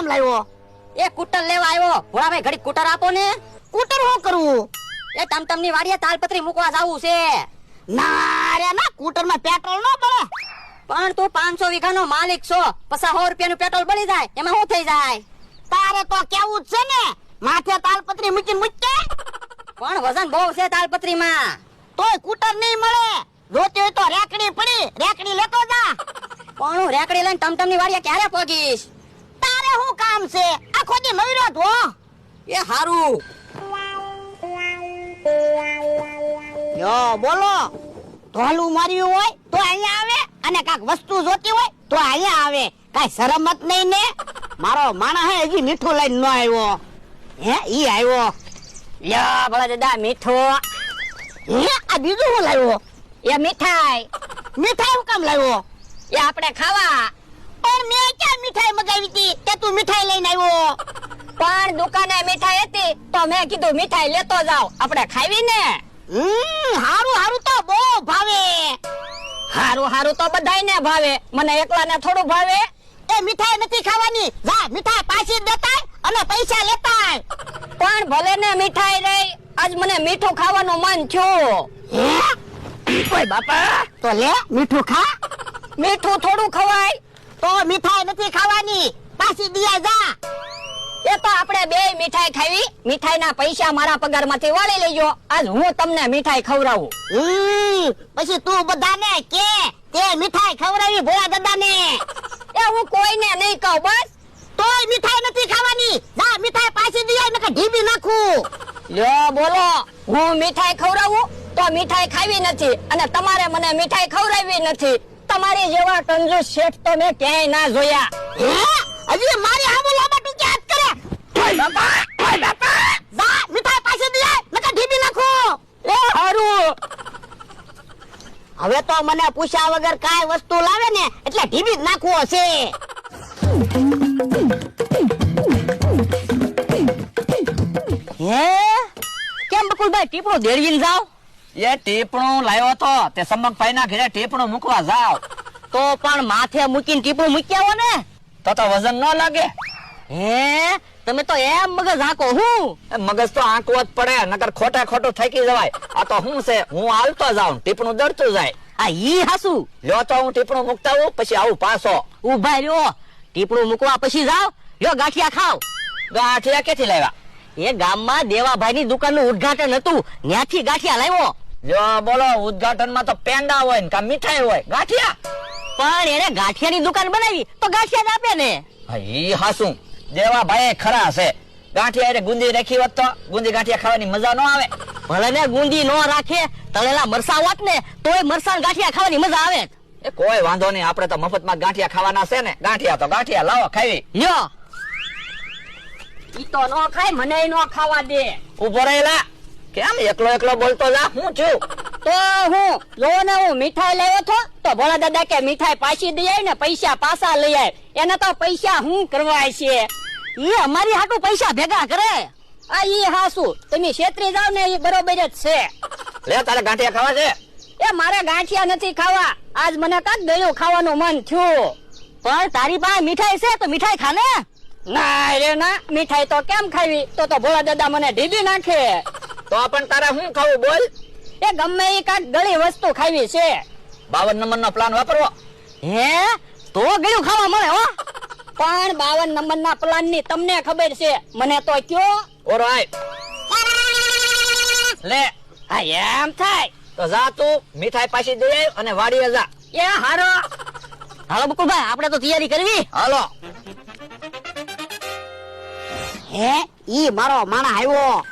કામ લાવ્યો? એ કુટર લેવા આવ્યો. ભોળાભાઈ ઘડી કુટર આપો ને. કુટર હું કરવું એ તમની વાડીએ તાલપત્રી મૂકવા જાવું છે. ના રે, ના કુટરમાં પેટ્રોલ ન બળે પણ તું પાંચસો વીઘા નો માલિક છો. પચાસ સો રૂપિયા નું પેટ્રોલ બળી જાય. એમાં શું થઈ જાય? તારે તો કેવું જ છે ને? માથે તાલપત્રી મૂકીને મૂકતે પણ વજન બહુ છે તાલપત્રી માં તોય કુટર નહીં મળે. જોતી હોય તો રેકડી પડી. રેકડી લેતો જા. પણ હું રેકડી લઈને ટમટમની વાડીએ ક્યારે પગીશ? તારે શું કામ છે? આખો દી મયરો જ એ હારું. યો બોલો. ધોલું માર્યું હોય તો અહીંયા આવે અને કાક વસ્તુ જોતી હોય તો અહીંયા આવે. કાઈ શરમ મત નહીં ને? મારો માણસ હે હજી મીઠું લઈને ન આવ્યો. હે ઈ આવ્યો. લ્યો ભલા દાદા મીઠું. હે આ બીજું શું લાવ્યો? એ મીઠાઈ. મીઠાઈ હું કામ લાવ્યો? એ આપણે ખાવા. પણ મેં ક્યાં મીઠાઈ મગાવી હતી? કે તું મીઠાઈ લઈને આવ્યો? પણ દુકાને મીઠાઈ હતી તો મેં કીધું મીઠાઈ લેતો જાવ આપણે ખાવી ને. હમ હારું હારું તો બહુ ભાવે. હારું હારું તો બધાયને ભાવે. મને એકલાને થોડું ભાવે. એ મીઠાઈ નથી ખાવાની. જા મીઠાઈ પાછી દેતાય અને પૈસા લેતાય પણ ભલે ને મીઠાઈ રહી આજ મને મીઠું ખાવાનું મન થયું. ઓય બાપા. તો લે મીઠું ખા. મીઠું થોડું ખવાય. તો મીઠાઈ નથી ખાવાની. પાછી દિયા જા. એ તો આપણે બે મીઠાઈ ખાવી. મીઠાઈના પૈસા મારા પગારમાંથી વળી લેજો. આજ હું તમને મીઠાઈ ખવડાવું. પછી તું બધાને કે તે મીઠાઈ ખવડાવી ભોળા દાદાને. એ હું કોઈને નહીં કહું બસ. તોય મીઠાઈ નથી ખાવાની. જા મીઠાઈ પાછી દિયા નકર ઢીબી નાખું. લ્યો બોલો. હું મીઠાઈ ખવડાવું? તો મીઠાઈ ખાવી નથી. અને તમારે મને મીઠાઈ ખવડાવી નથી. તમારી જેવા કંજૂસ શેઠ તો મેં ક્યાંય ના જોયા. હજી મારી આબુ લાંબા તું ક્યાં કરે? બાપા બાપા. જા મીઠાઈ પાસે દે નકા ઢીબી નાખો. એ હારું. હવે તો મને પૂછ્યા વગર કાંઈ વસ્તુ લાવે ને એટલે ઢીબી જ નાખવો હશે. હે? કેમ બકુલભાઈ ટીપણું દેડવીને જાવ એ ટીપણું લાવ્યો તો તે સમકભાઈ ના ઘરે ટીપણું મૂકવા જાવ તો પણ માથે મૂકીને ટીપણું મૂકી આવો ને તો તો વજન ન લાગે. હે? તમે તો એમ મગજ હાકો હું? મગજ તો આંકવો જ પડે નકર ખોટા ખોટું થાકી જવાય. આ તો હું છે હું હાલતો જાઉં ટીપણું દરતું જાય. આ ઈ હાસુ? લ્યો તો હું ટીપણું મૂકતા હું પછી આવું પાછો. ઊભા રહ્યો. ટીપણું મૂકવા પછી જાવ લ્યો ગાંઠિયા ખાવ ગાંઠિયા કેથી લાવ્યા? એ ગામમાં દેવાભાઈ ની દુકાનનું ઉદઘાટન હતું. ત્યાંથી ગાંઠિયા લાવ્યો. જો બોલો ઉદઘાટનમાં તો પેંડા હોય ને કા મીઠાઈ હોય? ગાંઠિયા? પણ એને ગાંઠિયાની દુકાન બનાવી તો ગાંઠિયા જ આપે ને. ઈ હાસું. જેવા ભાઈ ખરા છે ગાંઠિયા એટલે ગુંદી રાખી હોત તો ગુંદી ગાંઠિયા ખાવાની મજા ન આવે. ભલે ને ગુંદી નો રાખે તળેલા મરસા હોત ને તોય મરસા ગાંઠિયા ખાવાની મજા આવે. એ કોઈ વાંધો નહીં આપણે તો મફતમાં ગાંઠિયા ખાવાના છે ને. ગાંઠિયા તો ગાંઠિયા લાવો ખાવી લ્યો. ઈ તો નો ખાય મને નો ખાવા દે. ઊભો રહેલા. કેમ એકલો એકલો બોલતો જા? હું છું? તો હું જો ને હું મીઠાઈ લાવ્યો છો તો ભોળા દાદા કે મીઠાઈ પાછી દઈ આવી ને પૈસા પાછા લઈ આવ એને તો પૈસા હું કરવા છે? એ અમારી હાટુ પૈસા ભેગા કરે. આ ઈ હાસુ. તમે છેતરી જાવ ને એ બરોબર જ છે. લે તારે ગાંઠિયા ખાવા છે? એ મારે ગાંઠિયા નથી ખાવા. આજ મને કાક ગયું ખાવાનું મન થયું. પણ તારી પાસે મીઠાઈ છે તો મીઠાઈ ખા ને. ના રે ના મીઠાઈ તો કેમ ખાવી? તો તો ભોળા દાદા મને ઢીબી નાખે. તો પણ તારે હું ખાવું બોલ? એ ગમે એ કાક ગળી વસ્તુ ખાવી છે. બાવન નંબર નો પ્લાન વાપરવો હે? તો ગળ્યું ખાવા મળે હો. પણ બાવન નંબર ના પ્લાનની તમને ખબર છે. મને તો કયો? ઓરાઈટ લે. હા એમ થાય. તો જા તું મીઠાઈ પાછી દઈ અને વાડીએ જા. એ હારો. હાલો બકુલભાઈ આપણે તો તૈયારી કરવી. હાલો. હે? ઈ મારો માણા આવ્યો.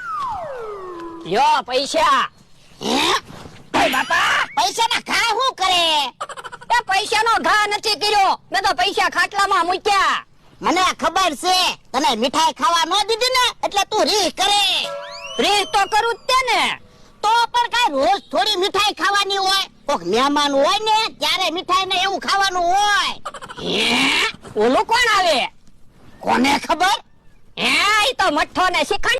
યો પૈસા. બાપા પૈસા છે ન એટલે તું પણ કઈ રોજ થોડી મીઠાઈ ખાવાની હોય? કોક મહેમાન હોય ને, ત્યારે મીઠાઈ ને એવું ખાવાનું હોય. ઓલું કોણ આવે? કોને ખબર? હે તો મઠ્ઠો ને શિખંડ